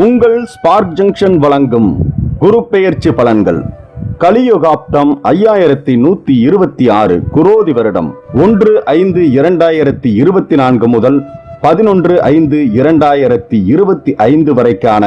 உங்கள் spark junction வழங்கும் குரு பெயர்ச்சி பலன்கள். கலியுகாப்தம் ஐயாயிரத்தி நூத்தி இருபத்தி ஆறு குரோதி வருடம் ஒன்று ஐந்து இரண்டாயிரத்தி இருபத்தி நான்கு முதல் பதினொன்று ஐந்து இரண்டாயிரத்தி இருபத்தி ஐந்து வரைக்கான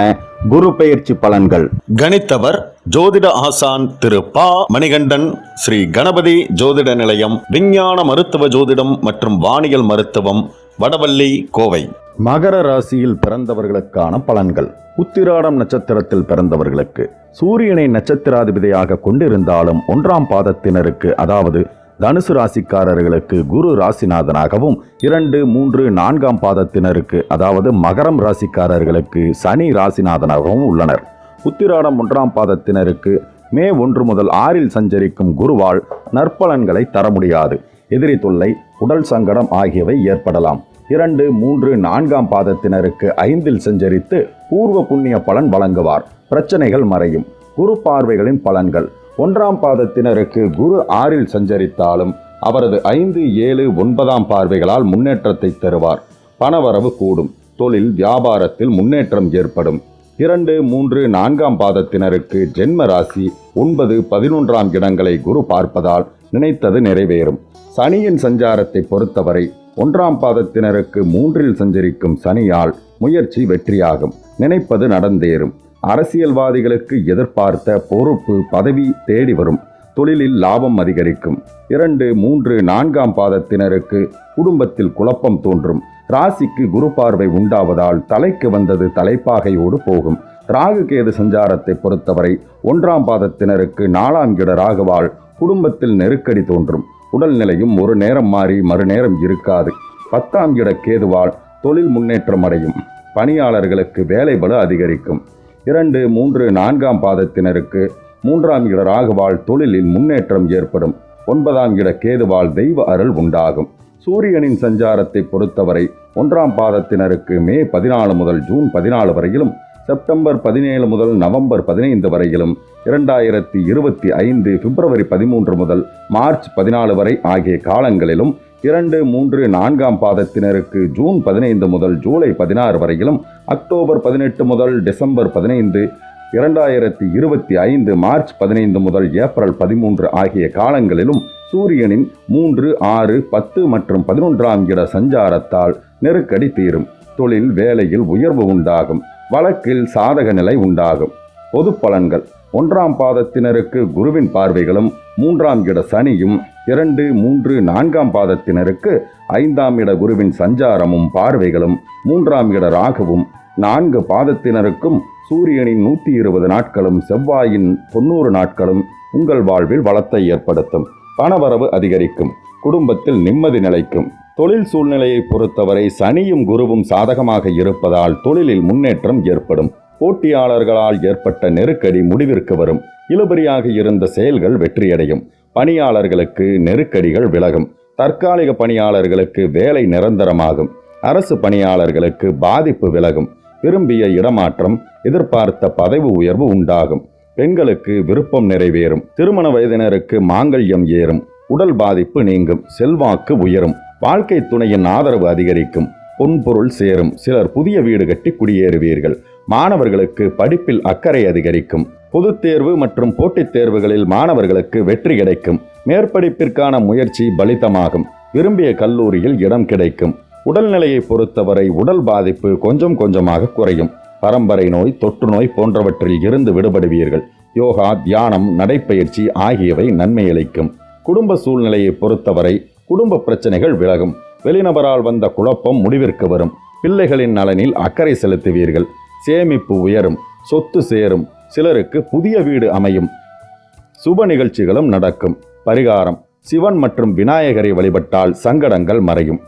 குரு பெயர்ச்சி பலன்கள். கணித்தவர் ஜோதிட ஆசான் திரு பா மணிகண்டன் ஸ்ரீ கணபதி ஜோதிட நிலையம் விஞ்ஞான மருத்துவ ஜோதிடம் மற்றும் வானியல் மருத்துவம் வடவள்ளி கோவை. மகர ராசியில் பிறந்தவர்களுக்கான பலன்கள். உத்திராடம் நட்சத்திரத்தில் பிறந்தவர்களுக்கு சூரியனை நட்சத்திராதிபதியாக கொண்டிருந்தாலும் ஒன்றாம் பாதத்தினருக்கு அதாவது தனுசு ராசிக்காரர்களுக்கு குரு ராசிநாதனாகவும் இரண்டு மூன்று நான்காம் பாதத்தினருக்கு அதாவது மகரம் ராசிக்காரர்களுக்கு சனி ராசிநாதனாகவும் உள்ளனர். உத்திராடம் ஒன்றாம் பாதத்தினருக்கு மே ஒன்று முதல் ஆறில் சஞ்சரிக்கும் குருவால் நற்பலன்களை தர முடியாது. எதிரி தொல்லை உடல் சங்கடம் ஆகியவை ஏற்படலாம். இரண்டு மூன்று நான்காம் பாதத்தினருக்கு ஐந்தில் சஞ்சரித்து பூர்வ புண்ணிய பலன் வழங்குவார். பிரச்சனைகள் மறையும். குரு பார்வைகளின் பலன்கள். ஒன்றாம் பாதத்தினருக்கு குரு ஆறில் சஞ்சரித்தாலும் அவரது ஐந்து ஏழு ஒன்பதாம் பார்வைகளால் முன்னேற்றத்தை தருவார். பணவரவு கூடும். தொழில் வியாபாரத்தில் முன்னேற்றம் ஏற்படும். இரண்டு மூன்று நான்காம் பாதத்தினருக்கு ஜென்ம ராசி ஒன்பது பதினொன்றாம் இடங்களை குரு பார்ப்பதால் நினைத்தது நிறைவேறும். சனியின் சஞ்சாரத்தை பொறுத்தவரை ஒன்றாம் பாதத்தினருக்கு மூன்றில் சஞ்சரிக்கும் சனியால் முயற்சி வெற்றியாகும். நினைப்பது நடந்தேறும். அரசியல்வாதிகளுக்கு எதிர்பார்த்த பொறுப்பு பதவி தேடி வரும். தொழிலில் லாபம் அதிகரிக்கும். இரண்டு மூன்று நான்காம் பாதத்தினருக்கு குடும்பத்தில் குழப்பம் தோன்றும். ராசிக்கு குரு பார்வை உண்டாவதால் தலைக்கு வந்தது தலைப்பாகையோடு போகும். ராகு கேது சஞ்சாரத்தை பொறுத்தவரை ஒன்றாம் பாதத்தினருக்கு நாலாம் இட ராகுவால் குடும்பத்தில் நெருக்கடி தோன்றும். உடல்நிலையும் ஒரு நேரம் மாறி மறுநேரம் இருக்காது. பத்தாம் இட கேதுவால் தொழில் முன்னேற்றம் அடையும். பணியாளர்களுக்கு வேலை வேலைபளு அதிகரிக்கும். இரண்டு மூன்று நான்காம் பாதத்தினருக்கு மூன்றாம் இட ராகுவால் தொழிலில் முன்னேற்றம் ஏற்படும். ஒன்பதாம் இட கேதுவால் தெய்வ அருள் உண்டாகும். சூரியனின் சஞ்சாரத்தை பொறுத்தவரை ஒன்றாம் பாதத்தினருக்கு மே பதினாலு முதல் ஜூன் பதினாலு வரையிலும் செப்டம்பர் பதினேழு முதல் நவம்பர் பதினைந்து வரையிலும் இரண்டாயிரத்தி இருபத்தி ஐந்து பிப்ரவரி பதிமூன்று முதல் மார்ச் பதினாலு வரை ஆகிய காலங்களிலும் இரண்டு மூன்று நான்காம் பாதத்தினருக்கு ஜூன் பதினைந்து முதல் ஜூலை பதினாறு வரையிலும் அக்டோபர் பதினெட்டு முதல் டிசம்பர் பதினைந்து இரண்டாயிரத்தி இருபத்தி ஐந்து மார்ச் பதினைந்து முதல் ஏப்ரல் பதிமூன்று ஆகிய காலங்களிலும் சூரியனின் மூன்று ஆறு பத்து மற்றும் பதினொன்றாம் இட சஞ்சாரத்தால் நெருக்கடி தீரும். தொழில் வேலையில் உயர்வு உண்டாகும். வழக்கில் சாதக நிலை உண்டாகும். பொது பலன்கள். ஒன்றாம் பாதத்தினருக்கு குருவின் பார்வைகளும் மூன்றாம் இட சனியும் இரண்டு மூன்று நான்காம் பாதத்தினருக்கு ஐந்தாம் இட குருவின் சஞ்சாரமும் பார்வைகளும் மூன்றாம் இட ராகுவும் நான்கு பாதத்தினருக்கும் சூரியனின் நூற்றி இருபது நாட்களும் செவ்வாயின் தொண்ணூறு நாட்களும் உங்கள் வாழ்வில் வளத்தை ஏற்படுத்தும். பணவரவு அதிகரிக்கும். குடும்பத்தில் நிம்மதி நிலைக்கும். தொழில் சூழ்நிலையை பொறுத்தவரை சனியும் குருவும் சாதகமாக இருப்பதால் தொழிலில் முன்னேற்றம் ஏற்படும். போட்டியாளர்களால் ஏற்பட்ட நெருக்கடி முடிவிற்கு வரும். இழுபறியாக இருந்த செயல்கள் வெற்றியடையும். பணியாளர்களுக்கு நெருக்கடிகள் விலகும். தற்காலிக பணியாளர்களுக்கு வேலை நிரந்தரமாகும். அரசு பணியாளர்களுக்கு பாதிப்பு விலகும். விரும்பிய இடமாற்றம் எதிர்பார்த்த பதவி உயர்வு உண்டாகும். பெண்களுக்கு விருப்பம் நிறைவேறும். திருமண வயதினருக்கு மாங்கல்யம் ஏறும். உடல் பாதிப்பு நீங்கும். செல்வாக்கு உயரும். வாழ்க்கை துணையின் ஆதரவு அதிகரிக்கும். பொன்பொருள் சேரும். சிலர் புதிய வீடு கட்டி குடியேறுவீர்கள். மாணவர்களுக்கு படிப்பில் அக்கறை அதிகரிக்கும். பொதுத் தேர்வு மற்றும் போட்டித் தேர்வுகளில் மாணவர்களுக்கு வெற்றி கிடைக்கும். மேற்படிப்பிற்கான முயற்சி பலிதமாகும். விரும்பிய கல்லூரியில் இடம் கிடைக்கும். உடல்நிலையை பொறுத்தவரை உடல் பாதிப்பு கொஞ்சம் கொஞ்சமாக குறையும். பரம்பரை நோய் தொற்று நோய் போன்றவற்றில் இருந்து விடுபடுவீர்கள். யோகா தியானம் நடைப்பயிற்சி ஆகியவை நன்மை அளிக்கும். குடும்ப சூழ்நிலையை பொறுத்தவரை குடும்ப பிரச்சனைகள் விலகும். வெளிநபரால் வந்த குழப்பம் முடிவிற்கு வரும். பிள்ளைகளின் நலனில் அக்கறை செலுத்துவீர்கள். சேமிப்பு உயரும். சொத்து சேரும். சிலருக்கு புதிய வீடு அமையும். சுப நிகழ்ச்சிகளும் நடக்கும். பரிகாரம். சிவன் மற்றும் விநாயகரை வழிபட்டால் சங்கடங்கள் மறையும்.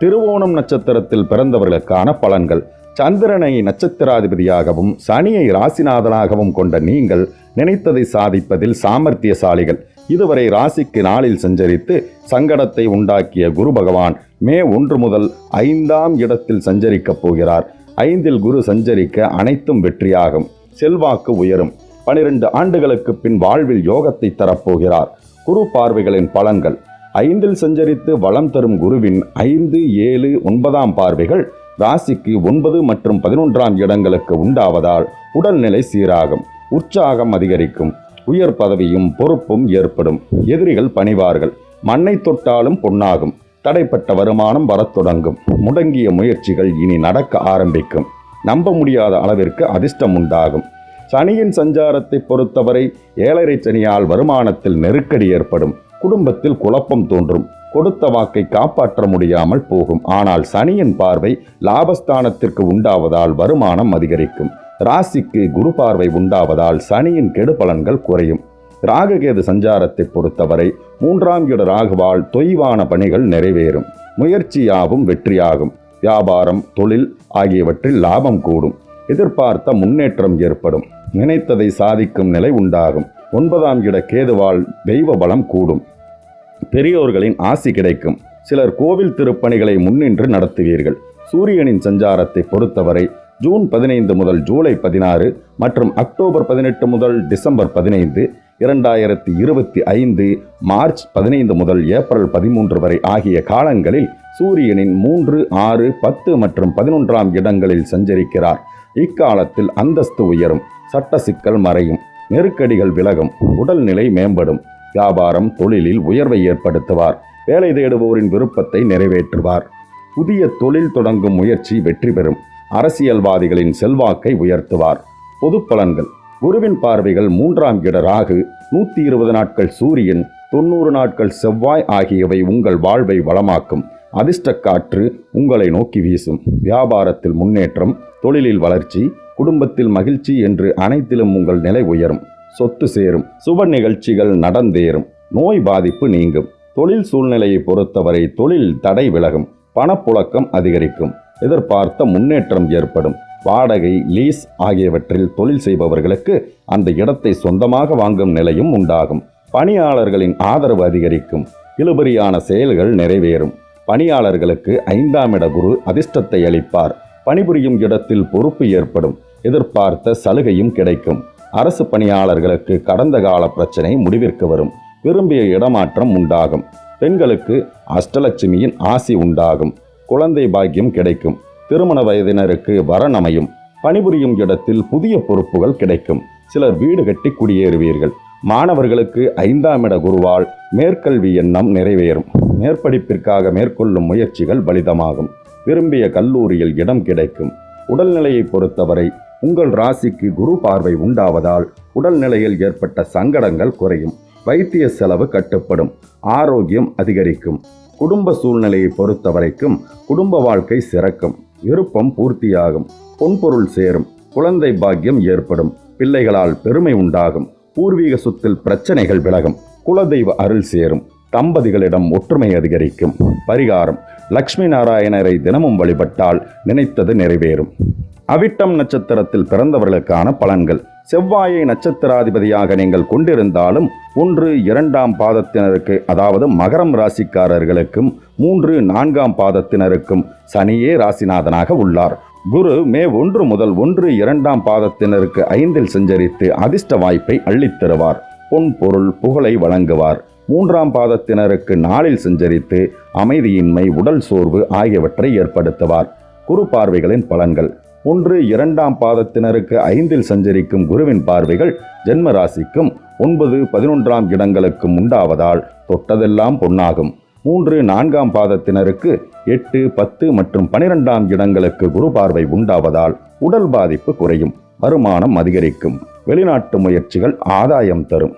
திருவோணம் நட்சத்திரத்தில் பிறந்தவர்களுக்கான பலன்கள். சந்திரனை நட்சத்திராதிபதியாகவும் சனியை ராசிநாதனாகவும் கொண்ட நீங்கள் நினைத்ததை சாதிப்பதில் சாமர்த்தியசாலிகள். இதுவரை ராசிக்கு நாளில் சஞ்சரித்து சங்கடத்தை உண்டாக்கிய குரு பகவான் மே ஒன்று முதல் ஐந்தாம் இடத்தில் சஞ்சரிக்கப் போகிறார். ஐந்தில் குரு சஞ்சரிக்க அனைத்தும் வெற்றியாகும். செல்வாக்கு உயரும். பனிரெண்டு ஆண்டுகளுக்கு பின் வாழ்வில் யோகத்தை தரப்போகிறார். குரு பார்வைகளின் பலன்கள். ஐந்தில் சஞ்சரித்து வளம் தரும் குருவின் ஐந்து ஏழு ஒன்பதாம் பார்வைகள் ராசிக்கு ஒன்பது மற்றும் பதினொன்றாம் இடங்களுக்கு உண்டாவதால் உடல்நிலை சீராகும் உற்சாகம் அதிகரிக்கும் உயர் பதவியும் பொறுப்பும் ஏற்படும். எதிரிகள் பணிவார்கள் மண்ணை தொட்டாலும் பொன்னாகும் தடைப்பட்ட வருமானம் வரத் தொடங்கும் முடங்கிய முயற்சிகள் இனி நடக்க ஆரம்பிக்கும். நம்ப முடியாத அளவிற்கு அதிர்ஷ்டம் உண்டாகும். சனியின் சஞ்சாரத்தை பொறுத்தவரை ஏழரை சனியால் வருமானத்தில் நெருக்கடி ஏற்படும். குடும்பத்தில் குழப்பம் தோன்றும். கொடுத்த வாக்கை காப்பாற்ற முடியாமல் போகும். ஆனால் சனியின் பார்வை லாபஸ்தானத்திற்கு உண்டாவதால் வருமானம் அதிகரிக்கும். ராசிக்கு குரு பார்வை உண்டாவதால் சனியின் கெடு பலன்கள் குறையும். ராககேது சஞ்சாரத்தை பொறுத்தவரை மூன்றாம் இட ராகுவால் தொய்வான பணிகள் நிறைவேறும். முயற்சியாகும் வெற்றியாகும். வியாபாரம் தொழில் ஆகியவற்றில் லாபம் கூடும். எதிர்பார்த்த முன்னேற்றம் ஏற்படும். நினைத்ததை சாதிக்கும் நிலை உண்டாகும். ஒன்பதாம் இட கேதுவால் தெய்வ பலம் கூடும். பெரியோர்களின் ஆசி கிடைக்கும். சிலர் கோவில் திருப்பணிகளை முன்னின்று நடத்துவீர்கள். சூரியனின் சஞ்சாரத்தை பொறுத்தவரை ஜூன் பதினைந்து முதல் ஜூலை பதினாறு மற்றும் அக்டோபர் பதினெட்டு முதல் டிசம்பர் பதினைந்து இரண்டாயிரத்தி இருபத்தி ஐந்து மார்ச் பதினைந்து முதல் ஏப்ரல் பதிமூன்று வரை ஆகிய காலங்களில் சூரியனின் மூன்று ஆறு பத்து மற்றும் பதினொன்றாம் இடங்களில் சஞ்சரிக்கிறார். இக்காலத்தில் அந்தஸ்து உயரும். சட்ட சிக்கல் மறையும். நெருக்கடிகள் விலகும் உடல்நிலை மேம்படும். வியாபாரம் தொழிலில் உயர்வை ஏற்படுத்துவார். வேலை தேடுவோரின் விருப்பத்தை நிறைவேற்றுவார். புதிய தொழில் தொடங்கும் முயற்சி வெற்றி பெறும். அரசியல்வாதிகளின் செல்வாக்கை உயர்த்துவார். பொது பலன்கள். குருவின் பார்வைகள் மூன்றாம் இட ராகு நூற்றி இருபது நாட்கள் சூரியன் தொண்ணூறு நாட்கள் செவ்வாய் ஆகியவை உங்கள் வாழ்வை வளமாக்கும். அதிர்ஷ்ட காற்று உங்களை நோக்கி வீசும். வியாபாரத்தில் முன்னேற்றம் தொழிலில் வளர்ச்சி குடும்பத்தில் மகிழ்ச்சி என்று அனைத்திலும் உங்கள் நிலை உயரும். சொத்து சேரும். சுப நிகழ்ச்சிகள் நடந்தேறும். நோய் பாதிப்பு நீங்கும். தொழில் சூழ்நிலையை பொறுத்தவரை தொழில் தடை விலகும். பணப்புழக்கம் அதிகரிக்கும். எதிர்பார்த்த முன்னேற்றம் ஏற்படும். வாடகை லீஸ் ஆகியவற்றில் தொழில் செய்பவர்களுக்கு அந்த இடத்தை சொந்தமாக வாங்கும் நிலையும் உண்டாகும். பணியாளர்களின் ஆதரவு அதிகரிக்கும். இழுபறியான செயல்கள் நிறைவேறும். பணியாளர்களுக்கு ஐந்தாம் இட குரு அதிர்ஷ்டத்தை அளிப்பார். பணிபுரியும் இடத்தில் பொறுப்பு ஏற்படும். எதிர்பார்த்த சலுகையும் கிடைக்கும். அரசு பணியாளர்களுக்கு கடந்த கால பிரச்சனை முடிவிற்கு வரும். விரும்பிய இடமாற்றம் உண்டாகும். பெண்களுக்கு அஷ்டலட்சுமியின் ஆசி உண்டாகும். குழந்தை பாக்கியம் கிடைக்கும். திருமண வயதினருக்கு வரன் அமையும் பணிபுரியும் இடத்தில் புதிய பொறுப்புகள் கிடைக்கும். சிலர் வீடு கட்டி குடியேறுவீர்கள். மாணவர்களுக்கு ஐந்தாம் இட குருவால் மேற்கல்வி எண்ணம் நிறைவேறும். மேற்படிப்பிற்காக மேற்கொள்ளும் முயற்சிகள் பலிதமாகும். விரும்பிய கல்லூரியில் இடம் கிடைக்கும். உடல்நிலையை பொறுத்தவரை உங்கள் ராசிக்கு குரு பார்வை உண்டாவதால் உடல்நிலையில் ஏற்பட்ட சங்கடங்கள் குறையும். வைத்திய செலவு கட்டுப்படும். ஆரோக்கியம் அதிகரிக்கும். குடும்ப சூழ்நிலையை பொறுத்தவரைக்கும் குடும்ப வாழ்க்கை சிறக்கும். விருப்பம் பூர்த்தியாகும். பொன்பொருள் சேரும். குழந்தை பாக்கியம் ஏற்படும். பிள்ளைகளால் பெருமை உண்டாகும். பூர்வீக சொத்தில் பிரச்சனைகள் விலகும். குலதெய்வ அருள் சேரும். தம்பதிகளிடம் ஒற்றுமை அதிகரிக்கும். பரிகாரம். லக்ஷ்மி நாராயணரை தினமும் வழிபட்டால் நினைத்தது நிறைவேறும். அவிட்டம் நட்சத்திரத்தில் பிறந்தவர்களுக்கான பலன்கள். செவ்வாயை நட்சத்திராதிபதியாக நீங்கள் கொண்டிருந்தாலும் ஒன்று இரண்டாம் பாதத்தினருக்கு அதாவது மகரம் ராசிக்காரர்களுக்கும் மூன்று நான்காம் பாதத்தினருக்கும் சனியே ராசிநாதனாக உள்ளார். குரு மே ஒன்று முதல் ஒன்று இரண்டாம் பாதத்தினருக்கு ஐந்தில் சஞ்சரித்து அதிர்ஷ்ட வாய்ப்பை அள்ளித்தருவார் பொன் பொருள் புகழை வழங்குவார். மூன்றாம் பாதத்தினருக்கு நாளில் சஞ்சரித்து அமைதியின்மை உடல் சோர்வு ஆகியவற்றை ஏற்படுத்துவார். குரு பார்வைகளின் பலன்கள். ஒன்று இரண்டாம் பாதத்தினருக்கு ஐந்தில் சஞ்சரிக்கும் குருவின் பார்வைகள் ஜென்ம ராசிக்கும் ஒன்பது பதினொன்றாம் இடங்களுக்கும் உண்டாவதால் தொட்டதெல்லாம் பொன்னாகும். மூன்று நான்காம் பாதத்தினருக்கு எட்டு பத்து மற்றும் பனிரெண்டாம் இடங்களுக்கு குரு பார்வை உண்டாவதால் உடல் பாதிப்பு குறையும் வருமானம் அதிகரிக்கும் வெளிநாட்டு முயற்சிகள் ஆதாயம் தரும்.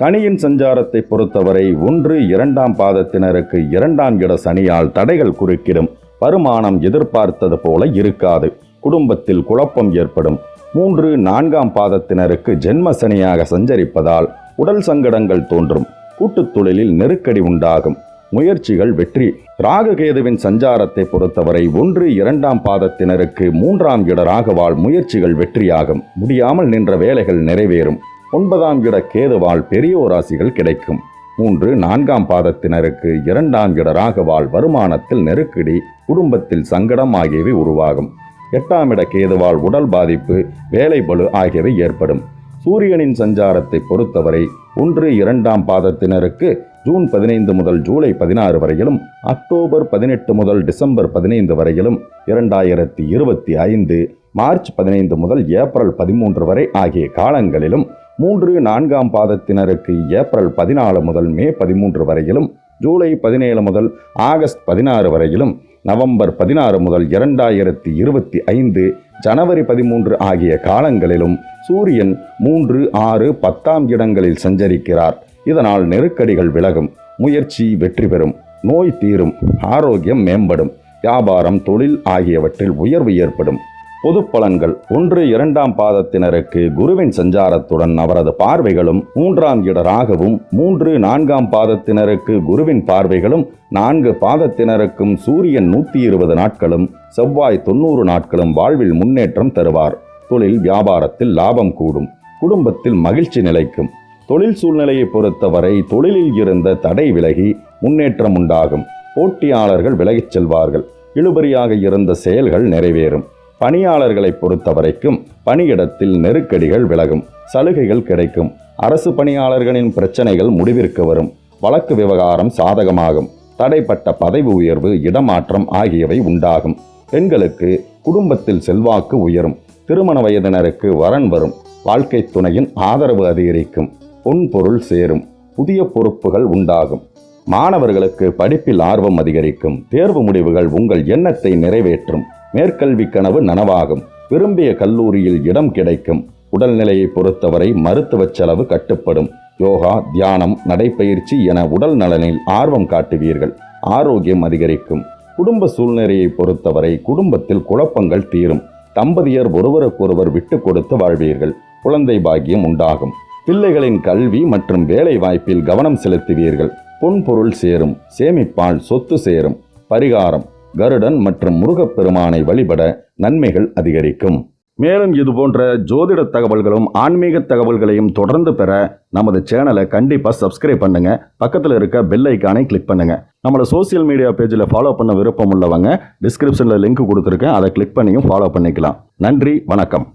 சனியின் சஞ்சாரத்தை பொறுத்தவரை ஒன்று இரண்டாம் பாதத்தினருக்கு இரண்டாம் இட சனியால் தடைகள் குறுக்கிடும் வருமானம் எதிர்பார்த்தது போல இருக்காது. குடும்பத்தில் குழப்பம் ஏற்படும். மூன்று நான்காம் பாதத்தினருக்கு ஜென்ம சனியாக சஞ்சரிப்பதால் உடல் சங்கடங்கள் தோன்றும். கூட்டுத் தொழிலில் நெருக்கடி உண்டாகும். முயற்சிகள் வெற்றி. ராககேதுவின் சஞ்சாரத்தை பொறுத்தவரை ஒன்று இரண்டாம் பாதத்தினருக்கு மூன்றாம் இட ராகவால் முயற்சிகள் வெற்றியாகும். முடியாமல் நின்ற வேலைகள் நிறைவேறும். ஒன்பதாம் இட கேதுவால் பெரியோராசிகள் கிடைக்கும். மூன்று நான்காம் பாதத்தினருக்கு இரண்டாம் இட ராகவால் வருமானத்தில் நெருக்கடி குடும்பத்தில் சங்கடம் ஆகியவை உருவாகும். எட்டாம் இட கேதுவால் உடல் பாதிப்பு வேலை பளு ஆகியவை ஏற்படும். சூரியனின் சஞ்சாரத்தை பொறுத்தவரை ஒன்று இரண்டாம் பாதத்தினருக்கு ஜூன் பதினைந்து முதல் ஜூலை பதினாறு வரையிலும் அக்டோபர் பதினெட்டு முதல் டிசம்பர் பதினைந்து வரையிலும் இரண்டாயிரத்தி இருபத்தி ஐந்து மார்ச் பதினைந்து முதல் ஏப்ரல் பதிமூன்று வரை ஆகிய காலங்களிலும் மூன்று நான்காம் பாதத்தினருக்கு ஏப்ரல் பதினாலு முதல் மே பதிமூன்று வரையிலும் ஜூலை பதினேழு முதல் ஆகஸ்ட் பதினாறு வரையிலும் நவம்பர் பதினாறு முதல் இரண்டாயிரத்தி இருபத்தி ஐந்து ஜனவரி பதிமூன்று ஆகிய காலங்களிலும் சூரியன் மூன்று ஆறு பத்தாம் இடங்களில் சஞ்சரிக்கிறார். இதனால் நெருக்கடிகள் விலகும் முயற்சி வெற்றி பெறும் நோய் தீரும் ஆரோக்கியம் மேம்படும் வியாபாரம் தொழில் ஆகியவற்றில் உயர்வு ஏற்படும். பொது பலன்கள் ஒன்று இரண்டாம் பாதத்தினருக்கு குருவின் சஞ்சாரத்துடன் அவரது பார்வைகளும் மூன்றாம் இட ராகவும் மூன்று நான்காம் பாதத்தினருக்கு குருவின் பார்வைகளும் நான்கு பாதத்தினருக்கும் சூரியன் நூற்றி இருபது நாட்களும் செவ்வாய் தொண்ணூறு நாட்களும் வாழ்வில் முன்னேற்றம் தருவார். தொழில் வியாபாரத்தில் லாபம் கூடும். குடும்பத்தில் மகிழ்ச்சி நிலைக்கும். தொழில் சூழ்நிலையை பொறுத்தவரை தொழிலில் இருந்த தடை விலகி முன்னேற்றம் உண்டாகும். போட்டியாளர்கள் விலகிச் செல்வார்கள். இழுபறியாக இருந்த செயல்கள் நிறைவேறும். பணியாளர்களை பொறுத்தவரைக்கும் பணியிடத்தில் நெருக்கடிகள் விலகும் சலுகைகள் கிடைக்கும். அரசு பணியாளர்களின் பிரச்சனைகள் முடிவிற்கு வரும். வழக்கு விவகாரம் சாதகமாகும். தடைப்பட்ட பதவி உயர்வு இடமாற்றம் ஆகியவை உண்டாகும். பெண்களுக்கு குடும்பத்தில் செல்வாக்கு உயரும். திருமண வயதினருக்கு வரன் வரும். வாழ்க்கை துணையின் ஆதரவு அதிகரிக்கும். பொன் பொருள் சேரும். புதிய பொறுப்புகள் உண்டாகும். மாணவர்களுக்கு படிப்பில் ஆர்வம் அதிகரிக்கும். தேர்வு முடிவுகள் உங்கள் எண்ணத்தை நிறைவேற்றும். மேற்கல்வி கனவு நனவாகும். விரும்பிய கல்லூரியில் இடம் கிடைக்கும். உடல்நிலையை பொறுத்தவரை மருத்துவ செலவு கட்டுப்படும். யோகா தியானம் நடைப்பயிற்சி என உடல் நலனில் ஆர்வம் காட்டுவீர்கள். ஆரோக்கியம் அதிகரிக்கும். குடும்ப சூழ்நிலையை பொறுத்தவரை குடும்பத்தில் குழப்பங்கள் தீரும். தம்பதியர் ஒருவருக்கொருவர் விட்டு கொடுத்து வாழ்வீர்கள். குழந்தை பாக்கியம் உண்டாகும். பிள்ளைகளின் கல்வி மற்றும் வேலை வாய்ப்பில் கவனம் செலுத்துவீர்கள். பொன்பொருள் சேரும். சேமிப்பால் சொத்து சேரும். பரிகாரம். கருடன் மற்றும் முருகப்பெருமானை வழிபட நன்மைகள் அதிகரிக்கும். மேலும் இது போன்ற ஜோதிட தகவல்களும் ஆன்மீக தகவல்களையும் தொடர்ந்து பெற நமது சேனலை கண்டிப்பாக சப்ஸ்கிரைப் பண்ணுங்க. பக்கத்தில் இருக்க பெல் ஐக்கானை கிளிக் பண்ணுங்க. நம்மளோட சோஷியல் மீடியா பேஜில் ஃபாலோ பண்ண விருப்பம் உள்ளவங்க டிஸ்கிரிப்ஷனில் லிங்க் கொடுத்துருக்கேன். அதை கிளிக் பண்ணியும் ஃபாலோ பண்ணிக்கலாம். நன்றி வணக்கம்.